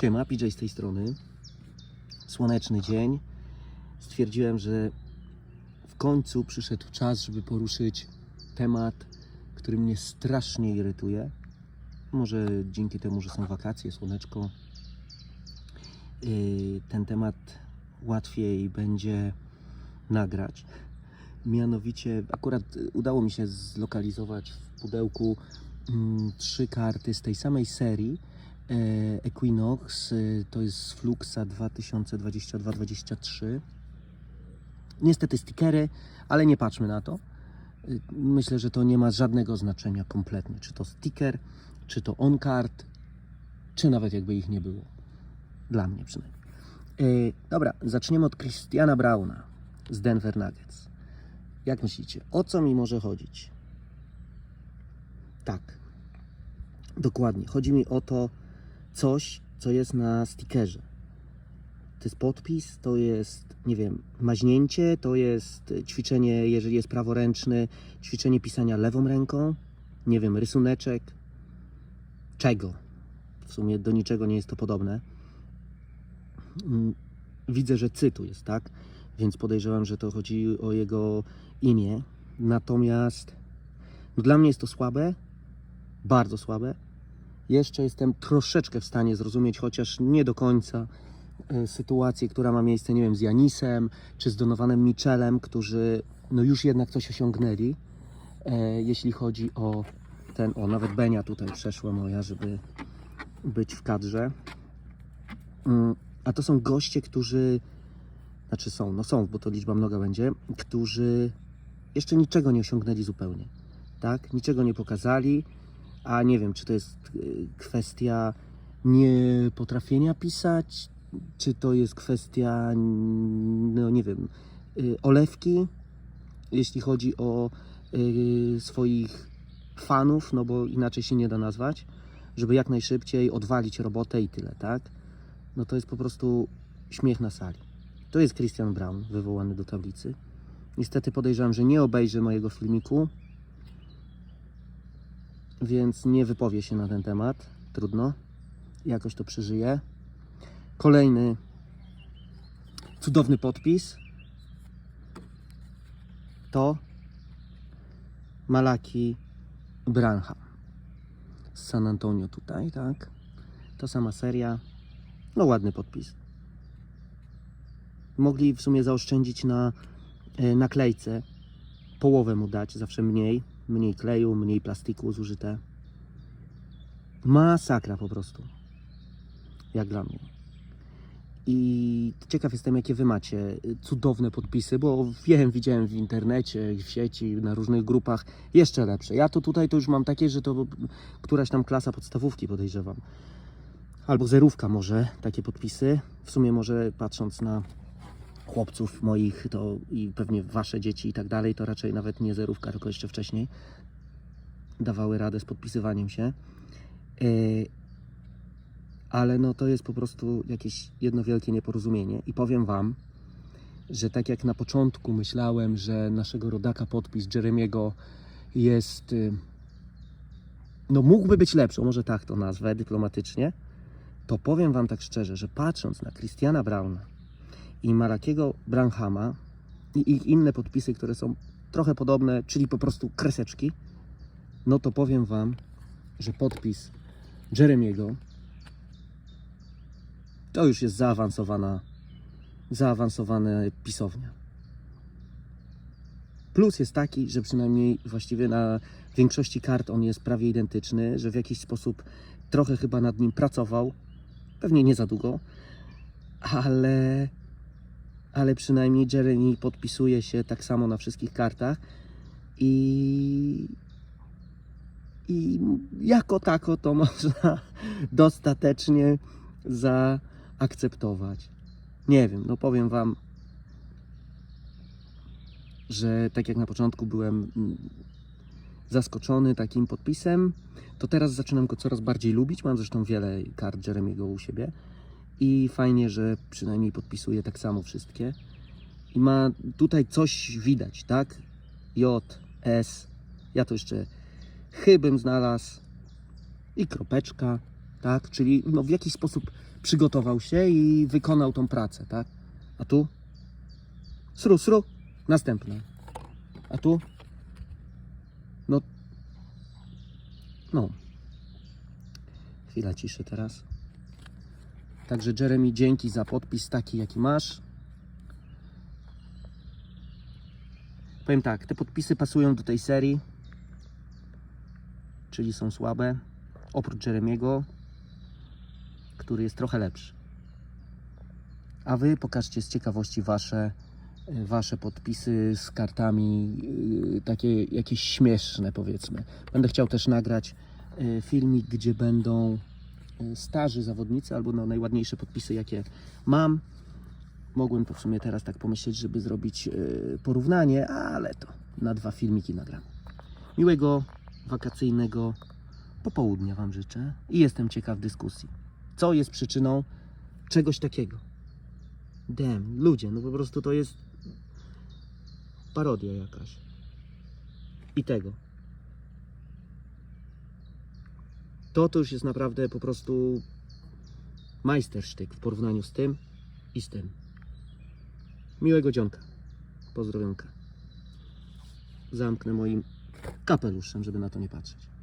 Siema, PJ z tej strony. Słoneczny dzień. Stwierdziłem, że w końcu przyszedł czas, żeby poruszyć temat, który mnie strasznie irytuje. Może dzięki temu, że są wakacje, słoneczko, yy, ten temat łatwiej będzie nagrać. Mianowicie, akurat udało mi się zlokalizować w pudełku mm, trzy karty z tej samej serii. E, Equinox y, to jest Fluxa 2022-23. Niestety stickery, ale nie patrzmy na to. Y, Myślę, że to nie ma żadnego znaczenia kompletnie. Czy to sticker, czy to on card, czy nawet jakby ich nie było. Dla mnie przynajmniej. E, Dobra, zaczniemy od Christiana Brauna z Denver Nuggets. Jak myślicie, o co mi może chodzić? Tak, dokładnie. Chodzi mi o to coś, co jest na stickerze. To jest podpis, to jest, nie wiem, maźnięcie, to jest ćwiczenie, jeżeli jest praworęczny, ćwiczenie pisania lewą ręką, nie wiem, rysuneczek. Czego? W sumie do niczego nie jest to podobne. Mm, Widzę, że cytu jest, tak? Więc podejrzewam, że to chodzi o jego imię. Natomiast no dla mnie jest to słabe, bardzo słabe. Jeszcze jestem troszeczkę w stanie zrozumieć, chociaż nie do końca, e, sytuację, która ma miejsce, nie wiem, z Janisem czy z Donovanem Michelem, którzy no już jednak coś osiągnęli, e, jeśli chodzi o ten, o nawet Benia tutaj przeszła moja, żeby być w kadrze. Mm, A to są goście, którzy, znaczy są, no są, bo to liczba mnoga będzie, którzy jeszcze niczego nie osiągnęli zupełnie, tak? Niczego nie pokazali, a nie wiem, czy to jest y, kwestia niepotrafienia pisać, czy to jest kwestia, no nie wiem, y, olewki, jeśli chodzi o y, swoich fanów, no bo inaczej się nie da nazwać, żeby jak najszybciej odwalić robotę i tyle, tak? No to jest po prostu śmiech na sali. To jest Christian Brown wywołany do tablicy. Niestety podejrzewam, że nie obejrzy mojego filmiku, więc nie wypowie się na ten temat. Trudno. Jakoś to przeżyję. Kolejny cudowny podpis to Malaki Branham z San Antonio tutaj, tak? To sama seria. No ładny podpis. Mogli w sumie zaoszczędzić na e, naklejce. Połowę mu dać, zawsze mniej. Mniej kleju, mniej plastiku zużyte. Masakra po prostu. Jak dla mnie. I ciekaw jestem, jakie wy macie cudowne podpisy, bo wiem, widziałem w internecie, w sieci, na różnych grupach jeszcze lepsze. Ja to tutaj to już mam takie, że to któraś tam klasa podstawówki podejrzewam. Albo zerówka może, takie podpisy. W sumie może patrząc na chłopców moich to i pewnie wasze dzieci i tak dalej, to raczej nawet nie zerówka, tylko jeszcze wcześniej dawały radę z podpisywaniem się. Yy, ale no to jest po prostu jakieś jedno wielkie nieporozumienie i powiem wam, że tak jak na początku myślałem, że naszego rodaka podpis Jeremiego jest y, no mógłby być lepszy, może tak to nazwę dyplomatycznie, to powiem wam tak szczerze, że patrząc na Christiana Brauna i Malakiego Branhama i ich inne podpisy, które są trochę podobne, czyli po prostu kreseczki, no to powiem wam, że podpis Jeremiego to już jest zaawansowana, zaawansowana pisownia. Plus jest taki, że przynajmniej właściwie na większości kart on jest prawie identyczny, że w jakiś sposób trochę chyba nad nim pracował, pewnie nie za długo, ale, ale przynajmniej Jeremy podpisuje się tak samo na wszystkich kartach i, i jako tako to można dostatecznie zaakceptować. Nie wiem, no powiem Wam, że tak jak na początku byłem mm, zaskoczony takim podpisem, to teraz zaczynam go coraz bardziej lubić. Mam zresztą wiele kart Jeremiego u siebie i fajnie, że przynajmniej podpisuje tak samo wszystkie. I ma tutaj coś widać, tak? J, S. Ja to jeszcze chybym znalazł i kropeczka, tak? Czyli no w jakiś sposób przygotował się i wykonał tą pracę, tak? A tu? Sru, sru. Następna. A tu? No. No. Chwila ciszy teraz. Także Jeremy, dzięki za podpis taki, jaki masz. Powiem tak, te podpisy pasują do tej serii, czyli są słabe, oprócz Jeremiego, który jest trochę lepszy. A wy pokażcie z ciekawości wasze, y, wasze podpisy z kartami, yy, takie jakieś śmieszne powiedzmy. Będę chciał też nagrać y, filmik, gdzie będą y, starzy zawodnicy albo no, najładniejsze podpisy, jakie mam. Mogłem to w sumie teraz tak pomyśleć, żeby zrobić y, porównanie, ale to na dwa filmiki nagram. Miłego wakacyjnego popołudnia Wam życzę i jestem ciekaw dyskusji. Co jest przyczyną czegoś takiego? Damn, ludzie, no po prostu to jest parodia jakaś. I tego. To to już jest naprawdę po prostu majstersztyk w porównaniu z tym i z tym. Miłego dzionka. Pozdrowionka. Zamknę moim kapeluszem, żeby na to nie patrzeć.